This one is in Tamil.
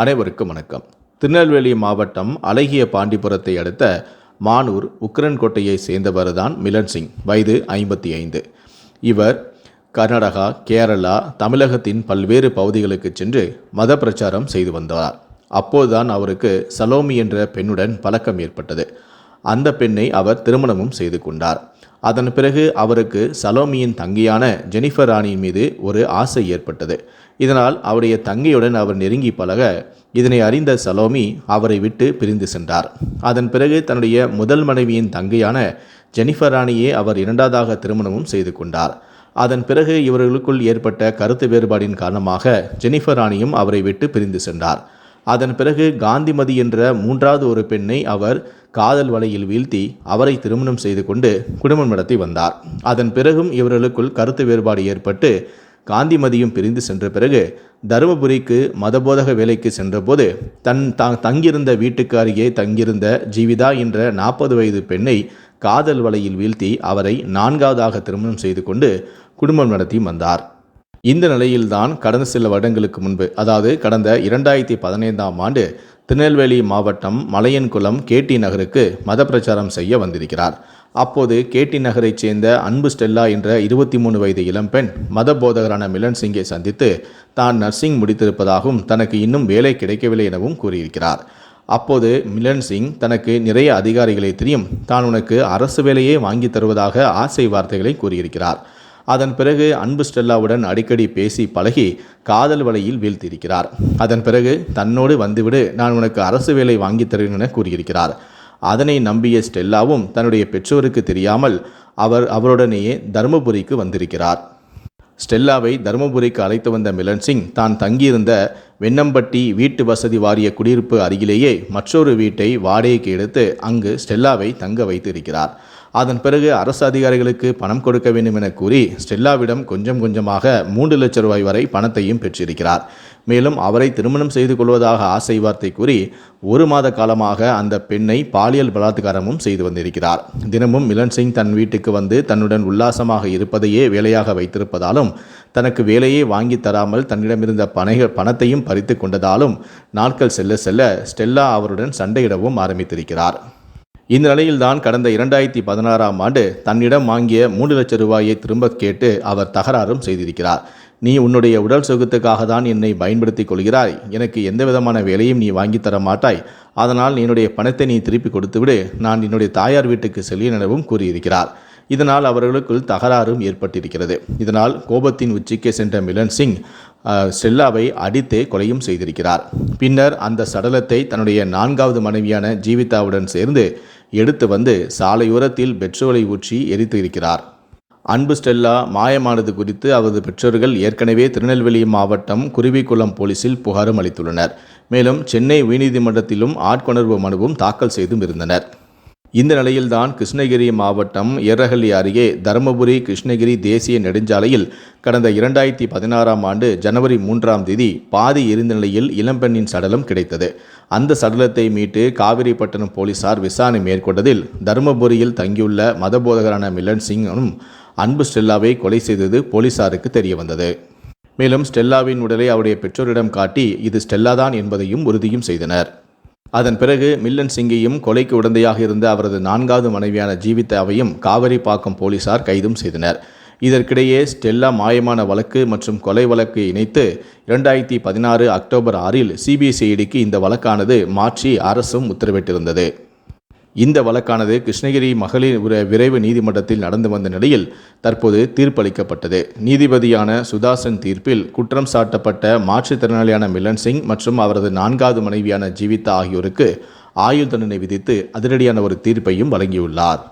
அனைவருக்கும் வணக்கம். திருநெல்வேலி மாவட்டம் அழகிய பாண்டிபுரத்தை அடுத்த மானூர் உக்ரன்கோட்டையை சேர்ந்தவர் தான் மிலன் சிங். வயது ஐம்பத்தி ஐந்து இவர் கர்நாடகா கேரளா தமிழகத்தின் பல்வேறு பகுதிகளுக்கு சென்று மத பிரச்சாரம் செய்து வந்தார். அப்போதுதான் அவருக்கு சலோமி என்ற பெண்ணுடன் பழக்கம் ஏற்பட்டது. அந்த பெண்ணை அவர் திருமணமும் செய்து கொண்டார். அதன் பிறகு அவருக்கு சலோமியின் தங்கியான ஜெனிஃபர் ராணியின் மீது ஒரு ஆசை ஏற்பட்டது. இதனால் அவருடைய தங்கையுடன் அவர் நெருங்கி பழக இதனை அறிந்த சலோமி அவரை விட்டு பிரிந்து சென்றார். அதன் பிறகு தன்னுடைய முதல் மனைவியின் தங்கையான ஜெனிஃபர் ராணியை அவர் இரண்டாவதாக திருமணமும் செய்து கொண்டார். அதன் பிறகு இவர்களுக்குள் ஏற்பட்ட கருத்து வேறுபாடின் காரணமாக ஜெனிஃபர் ராணியும் அவரை விட்டு பிரிந்து சென்றார். அதன் பிறகு காந்திமதி என்ற மூன்றாவது ஒரு பெண்ணை அவர் காதல் வலையில் வீழ்த்தி அவரை திருமணம் செய்து கொண்டு குடும்பம் நடத்தி வந்தார். அதன் பிறகும் இவர்களுக்குள் கருத்து வேறுபாடு ஏற்பட்டு காந்திமதியும் பிரிந்து சென்ற பிறகு தருமபுரிக்கு மதபோதக வேலைக்கு சென்றபோது தன் த தங்கியிருந்த வீட்டுக்கு அருகே தங்கியிருந்த ஜீவிதா என்ற நாற்பது வயது பெண்ணை காதல் வலையில் வீழ்த்தி அவரை நான்காவதாக திருமணம் செய்து கொண்டு குடும்பம் நடத்தி வந்தார். இந்த நிலையில்தான் கடந்த சில வருடங்களுக்கு முன்பு அதாவது கடந்த இரண்டாயிரத்தி பதினைந்தாம் ஆண்டு திருநெல்வேலி மாவட்டம் மலையன்குளம் கேடி நகருக்கு மத பிரச்சாரம் செய்ய வந்திருக்கிறார். அப்போது கேடி நகரைச் சேர்ந்த அன்பு ஸ்டெல்லா என்ற இருபத்தி மூணு வயது இளம்பெண் மத போதகரான மிலன் சிங்கை சந்தித்து தான் நர்சிங் முடித்திருப்பதாகவும் தனக்கு இன்னும் வேலை கிடைக்கவில்லை எனவும் கூறியிருக்கிறார். அப்போது மிலன் சிங் தனக்கு நிறைய அதிகாரிகளை தெரியும் தான் உனக்கு அரசு வேலையே வாங்கி தருவதாக ஆசை வார்த்தைகளை கூறியிருக்கிறார். அதன் பிறகு அன்பு ஸ்டெல்லாவுடன் அடிக்கடி பேசி பழகி காதல் வலையில் வீழ்த்தியிருக்கிறார். அதன் பிறகு தன்னோடு வந்துவிடு நான் உனக்கு அரசு வேலை வாங்கித் தருவேன் என கூறியிருக்கிறார். அதனை நம்பிய ஸ்டெல்லாவும் தன்னுடைய பெற்றோருக்கு தெரியாமல் அவர் அவருடனேயே தருமபுரிக்கு வந்திருக்கிறார். ஸ்டெல்லாவை தருமபுரிக்கு அழைத்து வந்த மிலன் சிங் தான் தங்கியிருந்த வெண்ணம்பட்டி வீட்டு வசதி வாரிய குடியிருப்பு அருகிலேயே மற்றொரு வீட்டை வாடகைக்கு எடுத்து அங்கு ஸ்டெல்லாவை தங்க வைத்திருக்கிறார். அதன் பிறகு அரசு அதிகாரிகளுக்கு பணம் கொடுக்க வேண்டும் என கூறி ஸ்டெல்லாவிடம் கொஞ்சம் கொஞ்சமாக மூன்று லட்சம் ரூபாய் வரை பணத்தையும் பெற்றிருக்கிறார். மேலும் அவரை திருமணம் செய்து கொள்வதாக ஆசை வார்த்தை கூறி ஒரு மாத காலமாக அந்த பெண்ணை பாலியல் பலாத்காரமும் செய்து வந்திருக்கிறார். தினமும் மிலன் சிங் தன் வீட்டுக்கு வந்து தன்னுடன் உல்லாசமாக இருப்பதையே வேலையாக வைத்திருப்பதாலும் தனக்கு வேலையே வாங்கி தராமல் தன்னிடமிருந்த பணைக பணத்தையும் பறித்து கொண்டதாலும் நாட்கள் செல்ல செல்ல ஸ்டெல்லா அவருடன் சண்டையிடவும் ஆரம்பித்திருக்கிறார். இந்த நிலையில்தான் கடந்த இரண்டாயிரத்தி பதினாறாம் ஆண்டு தன்னிடம் வாங்கிய மூன்று லட்சம் ரூபாயை திரும்ப கேட்டு அவர் தகராறும் செய்திருக்கிறார். நீ உன்னுடைய உடல் சுகத்துக்காக தான் என்னை பயன்படுத்தி கொள்கிறாய். எனக்கு எந்த விதமான வேலையும் நீ வாங்கி தர மாட்டாய். அதனால் என்னுடைய பணத்தை நீ திருப்பி கொடுத்துவிடு. நான் என்னுடைய தாயார் வீட்டுக்கு செல்வேன் எனவும் கூறியிருக்கிறார். இதனால் அவர்களுக்குள் தகராறும் ஏற்பட்டிருக்கிறது. இதனால் கோபத்தின் உச்சிக்கு சென்ற மிலன் சிங் செல்லாவை அடித்தே கொலையும் செய்திருக்கிறார். பின்னர் அந்த சடலத்தை தன்னுடைய நான்காவது மனைவியான ஜீவிதாவுடன் சேர்ந்து எடுத்து வந்து சாலையோரத்தில் பெட்ரோலை ஊற்றி எரித்து இருக்கிறார். அன்பு ஸ்டெல்லா மாயமானது குறித்து அவரது பெற்றோர்கள் ஏற்கனவே திருநெல்வேலி மாவட்டம் குருவிக்குளம் போலீசில் புகாரும் அளித்துள்ளனர். மேலும் சென்னை உயர்நீதிமன்றத்திலும் ஆட்கொணர்வு மனுவும் தாக்கல் செய்தும் இருந்தனர். இந்த நிலையில்தான் கிருஷ்ணகிரி மாவட்டம் எர்ரஹள்ளி அருகே தருமபுரி கிருஷ்ணகிரி தேசிய நெடுஞ்சாலையில் கடந்த இரண்டாயிரத்தி பதினாறாம் ஆண்டு ஜனவரி மூன்றாம் தேதி பாதி எரிந்த நிலையில் இளம்பெண்ணின் சடலம் கிடைத்தது. அந்த சடலத்தை மீட்டு காவிரிப்பட்டினம் போலீசார் விசாரணை மேற்கொண்டதில் தருமபுரியில் தங்கியுள்ள மதபோதகரான மிலன் சிங்கும் அன்பு ஸ்டெல்லாவை கொலை செய்தது போலீசாருக்கு தெரியவந்தது. மேலும் ஸ்டெல்லாவின் உடலை அவருடைய பெற்றோரிடம் காட்டி இது ஸ்டெல்லா தான் என்பதையும் உறுதியும் செய்தனர். அதன் பிறகு மில்லன் சிங்கையும் கொலைக்கு உடந்தையாக இருந்த அவரது நான்காவது மனைவியான ஜீவிதாவையும் காவிரிப்பாக்கம் போலீசார் கைதும் செய்தனர். இதற்கிடையே ஸ்டெல்லா மாயமான வழக்கு மற்றும் கொலை வழக்கு இணைத்து இரண்டாயிரத்தி பதினாறு அக்டோபர் ஆறில் சிபிசிஐடிக்கு இந்த வழக்கானது மாற்றி அரசும் உத்தரவிட்டிருந்தது. இந்த வழக்கானது கிருஷ்ணகிரி மகளிர் விரைவு நீதிமன்றத்தில் நடந்து வந்த நிலையில் தற்போது தீர்ப்பளிக்கப்பட்டது. நீதிபதியான சுதாசன் தீர்ப்பில் குற்றம் சாட்டப்பட்ட மாற்றுத்திறனாளியான மிலன் சிங் மற்றும் அவரது நான்காவது மனைவியான ஜீவிதா ஆகியோருக்கு ஆயுள் தண்டனை விதித்து அதிரடியான ஒரு தீர்ப்பையும் வழங்கியுள்ளார்.